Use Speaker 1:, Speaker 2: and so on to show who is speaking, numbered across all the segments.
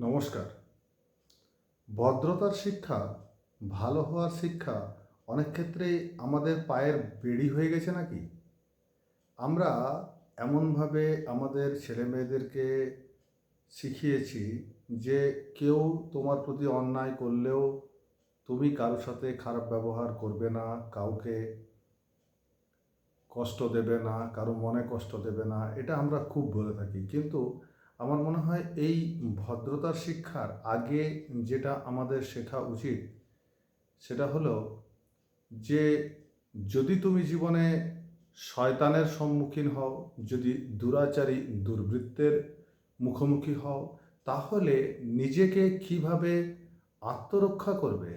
Speaker 1: নমস্কার। ভদ্রতার শিক্ষা, ভালো হওয়ার শিক্ষা অনেক ক্ষেত্রেই আমাদের পায়ের বেড়ি হয়ে গেছে নাকি? আমরা এমনভাবে আমাদের ছেলে মেয়েদেরকে শিখিয়েছি যে কেউ তোমার প্রতি অন্যায় করলেও তুমি কারোর সাথে খারাপ ব্যবহার করবে না, কাউকে কষ্ট দেবে না, কারও মনে কষ্ট দেবে না, এটা আমরা খুব বলে থাকি। কিন্তু আমার মনে হয় এই ভদ্রতার শিক্ষার আগে যেটা আমাদের শেখা উচিত, সেটা হলো যে যদি তুমি জীবনে শয়তানের সম্মুখীন হও, যদি দুরাচারী দুর্বৃত্তের মুখোমুখি হও, তাহলে নিজেকে কীভাবে আত্মরক্ষা করবে,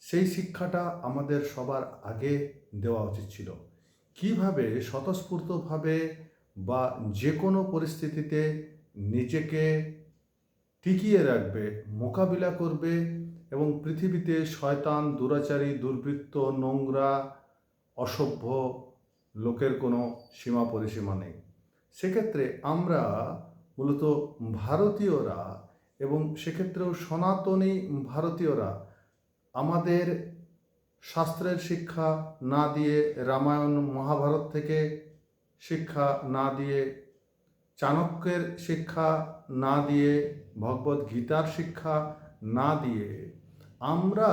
Speaker 1: সেই শিক্ষাটা আমাদের সবার আগে দেওয়া উচিত ছিল। কীভাবে স্বতঃস্ফূর্তভাবে বা যে কোনো পরিস্থিতিতে নিজেকে টিকিয়ে রাখবে, মোকাবিলা করবে এবং পৃথিবীতে শয়তান, দুরাচারী, দুর্বৃত্ত, নোংরা, অসভ্য লোকের কোনো সীমা পরিসীমা নেই। সেক্ষেত্রে আমরা মূলত ভারতীয়রা এবং সেক্ষেত্রেও সনাতনী ভারতীয়রা আমাদের শাস্ত্রের শিক্ষা না দিয়ে রামায়ণ, মহাভারত থেকে শিক্ষা না দিয়ে চাণক্যের শিক্ষা না দিয়ে, ভগবত গীতার শিক্ষা না দিয়ে, আমরা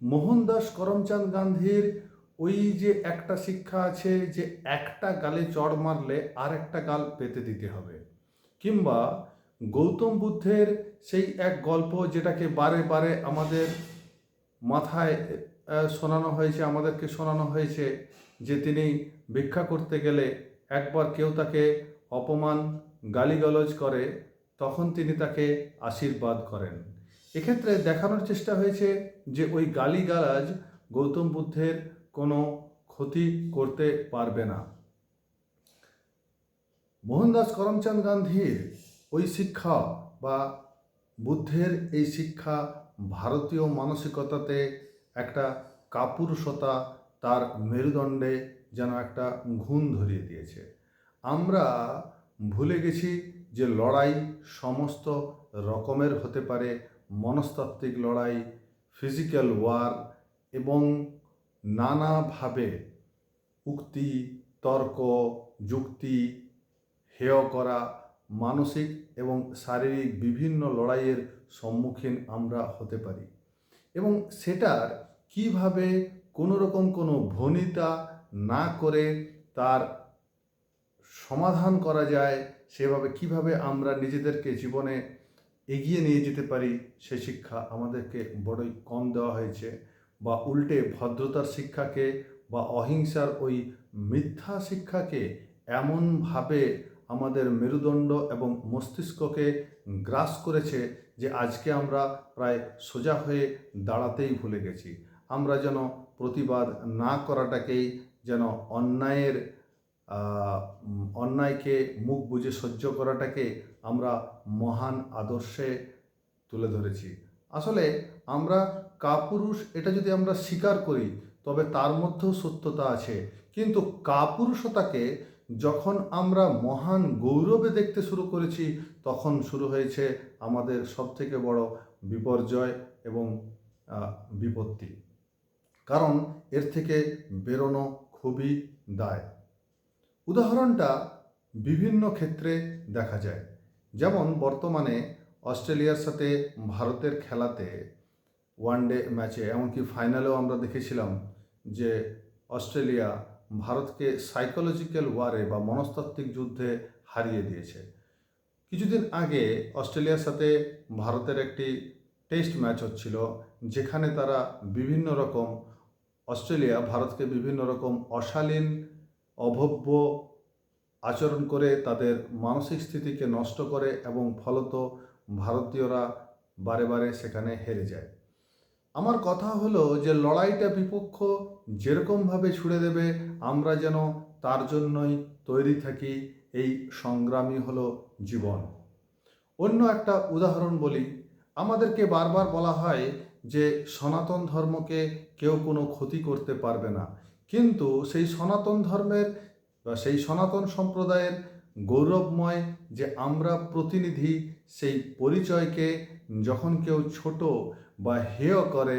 Speaker 1: মোহনদাস করমচাঁদ গান্ধীর ওই যে একটা শিক্ষা আছে যে একটা গালে চড় মারলে আর একটা গাল পেতে দিতে হবে। কিংবা গৌতম বুদ্ধের সেই এক গল্প যেটাকে বারে বারে আমাদের মাথায় শোনানো হয়েছে, আমাদেরকে শোনানো হয়েছে যে তিনি ভিক্ষা করতে গেলে একবার কেউ তাকে অপমান, গালিগালজ করে, তখন তিনি তাকে আশীর্বাদ করেন। এক্ষেত্রে দেখানোর চেষ্টা হয়েছে যে ওই গালিগালাজ গৌতম বুদ্ধের কোনো ক্ষতি করতে পারবে না। মোহনদাস করমচাঁদ গান্ধীর ওই শিক্ষা বা বুদ্ধের এই শিক্ষা ভারতীয় মানসিকতাতে একটা কাপুরুষতা, তার মেরুদণ্ডে যেন একটা ঘুণ ধরিয়ে দিয়েছে। আমরা ভুলে গেছি যে লড়াই সমস্ত রকমের হতে পারে। মনস্তাত্ত্বিক লড়াই ফিজিক্যাল ওয়ার এবং নানাভাবে উক্তি, তর্ক, যুক্তি, হেয় করা, মানসিক এবং শারীরিক বিভিন্ন লড়াইয়ের সম্মুখীন আমরা হতে পারি। এবং সেটার কীভাবে কোনো রকম কোনো ভনিতা না করে তার সমাধান করা যায়, সেভাবে কীভাবে আমরা নিজেদেরকে জীবনে এগিয়ে নিয়ে যেতে পারি, সে শিক্ষা আমাদেরকে বড়ই কম দেওয়া হয়েছে বা উল্টে ভদ্রতার শিক্ষাকে বা অহিংসার ওই মিথ্যা শিক্ষাকে এমনভাবে আমাদের মেরুদণ্ড এবং মস্তিষ্ককে গ্রাস করেছে যে আজকে আমরা প্রায় সোজা হয়ে দাঁড়াতেই ভুলে গেছি। আমরা যেন প্রতিবাদ না করাটাকেই যেন অন্যায়ের অন্যায়কে মুখ বুজে সহ্য করাটাকে আমরা মহান আদর্শে তুলে ধরেছি। আসলে আমরা কাপুরুষ এটা যদি আমরা স্বীকার করি, তবে তার মধ্যেও সত্যতা আছে। কিন্তু কাপুরুষতাকে যখন আমরা মহান গৌরবে দেখতে শুরু করেছি, তখন শুরু হয়েছে আমাদের সবথেকে বড় বিপর্যয় এবং বিপত্তি। কারণ এর থেকে বেরোনো খুবই দায়। উদাহরণটা বিভিন্ন ক্ষেত্রে দেখা যায়। যেমন বর্তমানে অস্ট্রেলিয়ার সাথে ভারতের খেলাতে ওয়ানডে ম্যাচে এমনকি ফাইনালেও আমরা দেখেছিলাম যে অস্ট্রেলিয়া ভারতকে সাইকোলজিক্যাল ওয়ারে বা মনস্তাত্ত্বিক যুদ্ধে হারিয়ে দিয়েছে। কিছুদিন আগে অস্ট্রেলিয়ার সাথে ভারতের একটি টেস্ট ম্যাচ হচ্ছিল, যেখানে তারা বিভিন্ন রকম অস্ট্রেলিয়া ভারতকে বিভিন্ন রকম অশালীন অভব্য আচরণ করে তাদের মানসিক স্থিতিকে নষ্ট করে এবং ফলত ভারতীয়রা বারে বারে সেখানে হেরে যায়। আমার কথা হলো যে লড়াইটা বিপক্ষ যেরকমভাবে ছুড়ে দেবে, আমরা যেন তার জন্যই তৈরি থাকি, এই সংগ্রামী হলো জীবন। অন্য একটা উদাহরণ বলি, আমাদেরকে বারবার বলা হয় যে সনাতন ধর্মকে কেউ কোনো ক্ষতি করতে পারবে না। কিন্তু সেই সনাতন ধর্মের বা সেই সনাতন সম্প্রদায়ের গৌরবময় যে আমরা প্রতিনিধি, সেই পরিচয়কে যখন কেউ ছোট বা হেয় করে,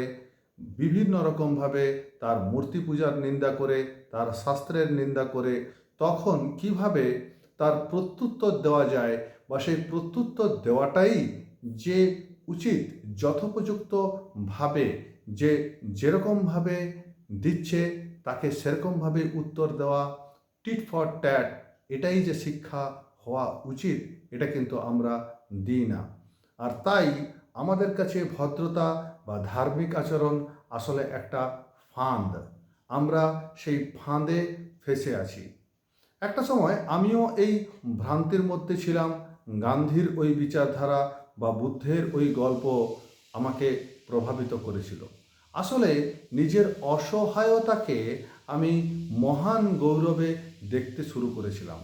Speaker 1: বিভিন্ন রকমভাবে তার মূর্তি পূজার নিন্দা করে, তার শাস্ত্রের নিন্দা করে, তখন কীভাবে তার প্রত্যুত্তর দেওয়া যায় বা সেই প্রত্যুত্তর দেওয়াটাই যে উচিত, যথোপযুক্তভাবে, যে যেরকমভাবে দিচ্ছে তাকে সেরকমভাবে উত্তর দেওয়া টিট ফর ট্যাট এটাই যে শিক্ষা হওয়া উচিত, এটা কিন্তু আমরা দিই না। আর তাই আমাদের কাছে ভদ্রতা বা ধার্মিক আচরণ আসলে একটা ফাঁদ। আমরা সেই ফাঁদে ফেসে আছি। একটা সময় আমিও এই ভ্রান্তির মধ্যে ছিলাম, গান্ধীর ওই বিচারধারা বা বুদ্ধের ওই গল্প আমাকে প্রভাবিত করেছিল। আসলে নিজের অসহায়তাকে আমি মহান গৌরবে দেখতে শুরু করেছিলাম।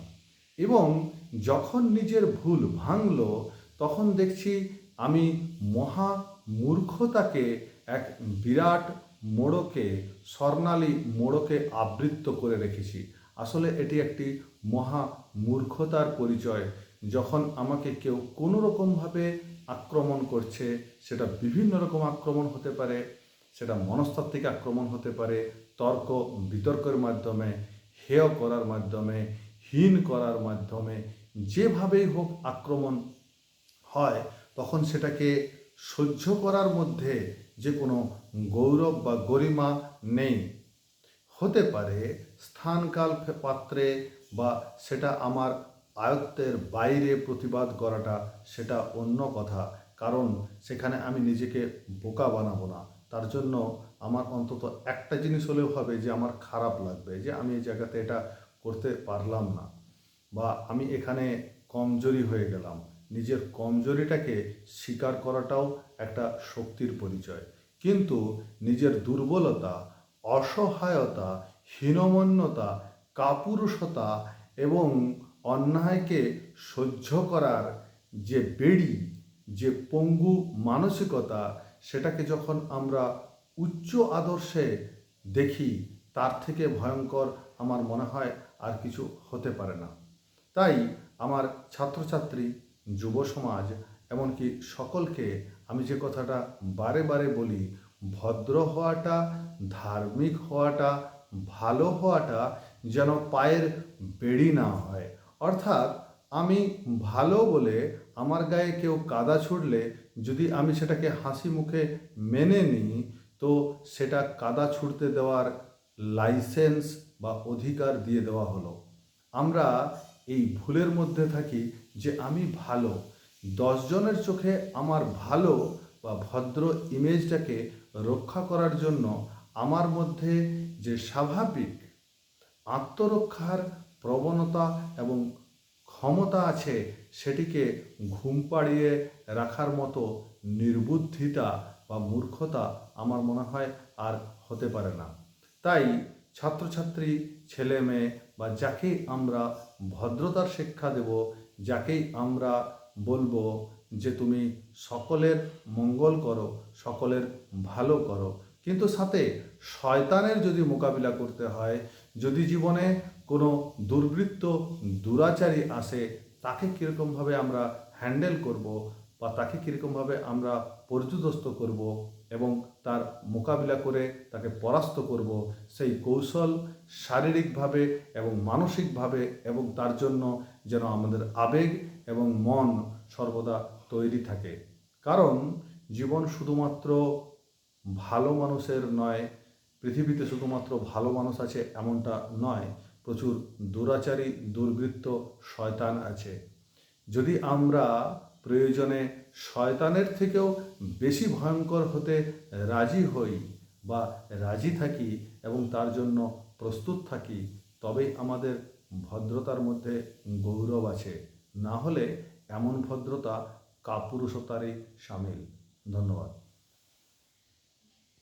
Speaker 1: এবং যখন নিজের ভুল ভাঙল, তখন দেখছি আমি মহা মূর্খতাকে, এক বিরাট মোড়কে, স্বর্ণালী মোড়কে আবৃত্ত করে রেখেছি। আসলে এটি একটি মহা মূর্খতার পরিচয়। যখন আমাকে কেউ কোনো রকমভাবে আক্রমণ করছে, সেটা বিভিন্ন রকম আক্রমণ হতে পারে সেটা মনস্তাত্ত্বিক আক্রমণ হতে পারে, তর্ক, বিতর্কের মাধ্যমে, হেয় করার মাধ্যমে, হীন করার মাধ্যমে, যেভাবেই হোক আক্রমণ হয়, তখন সেটাকে সহ্য করার মধ্যে যে কোনো গৌরব বা গরিমা নেই। হতে পারে স্থানকাল পাত্রে বা সেটা আমার আয়ত্তের বাইরে প্রতিবাদ করাটা সেটা অন্য কথা, কারণ সেখানে আমি নিজেকে বোকা বানাবো না। তার জন্য আমার অন্তত একটা জিনিস হলেও হবে যে আমার খারাপ লাগবে, যে আমি এই জায়গাতে এটা করতে পারলাম না বা আমি এখানে কমজোরি হয়ে গেলাম। নিজের কমজোরিটাকে স্বীকার করাটাও একটা শক্তির পরিচয়। কিন্তু নিজের দুর্বলতা, অসহায়তা, হীনমন্যতা, কাপুরুষতা এবং অন্যায়কে সহ্য করার যে বেড়ি, যে পঙ্গু মানসিকতা সেটাকে যখন আমরা উচ্চ আদর্শে দেখি, তার থেকে ভয়ঙ্কর আমার মনে হয় আর কিছু হতে পারে না। তাই আমার ছাত্রছাত্রী, যুব সমাজ, এমনকি সকলকে আমি যে কথাটা বারে বারে বলি, ভদ্র হওয়াটা, ধার্মিক হওয়াটা, ভালো হওয়াটা যেন পায়ের বেড়ি না হয়। অর্থাৎ আমি ভালো বলে আমার গায়ে কেউ কাদা ছুড়লে যদি আমি সেটাকে হাসি মুখে মেনে নিই, তো সেটা কাদা ছুটতে দেওয়ার লাইসেন্স বা অধিকার দিয়ে দেওয়া হলো। আমরা এই ভুলের মধ্যে থাকি যে আমি ভালো। দশজনের চোখে আমার ভালো বা ভদ্র ইমেজটাকে রক্ষা করার জন্য আমার মধ্যে যে স্বাভাবিক আত্মরক্ষার প্রবণতা এবং ক্ষমতা আছে, সেটিকে ঘুম পাড়িয়ে রাখার মতো নির্বুদ্ধিতা বা মূর্খতা আমার মনে হয় আর হতে পারে না। তাই ছাত্রছাত্রী, ছেলে মেয়ে বা যাকেই আমরা ভদ্রতার শিক্ষা দেব, যাকেই আমরা বলব যে তুমি সকলের মঙ্গল করো, সকলের ভালো করো। কিন্তু সাথে শয়তানের যদি মোকাবিলা করতে হয়, যদি জীবনে কোনো দুর্বৃত্ত, দুরাচারী আসে, তাকে কীরকমভাবে আমরা হ্যান্ডেল করব বা তাকে কীরকমভাবে আমরা পর্যুদস্ত করব এবং তার মোকাবিলা করে তাকে পরাস্ত করব, সেই কৌশল শারীরিকভাবে এবং মানসিকভাবে এবং তার জন্য যেন আমাদের আবেগ এবং মন সর্বদা তৈরি থাকে। কারণ জীবন শুধুমাত্র ভালো মানুষের নয়, পৃথিবীতে শুধুমাত্র ভালো মানুষ আছে এমনটা নয়, প্রচুর দুরাচারী, দুর্বৃত্ত শয়তান আছে। যদি আমরা প্রয়োজনে শয়তানের থেকেও বেশি ভয়ঙ্কর হতে রাজি হই বা রাজি থাকি এবং তার জন্য প্রস্তুত থাকি, তবেই আমাদের ভদ্রতার মধ্যে গৌরব আছে। না হলে এমন ভদ্রতা কাপুরুষতারই সামিল। ধন্যবাদ।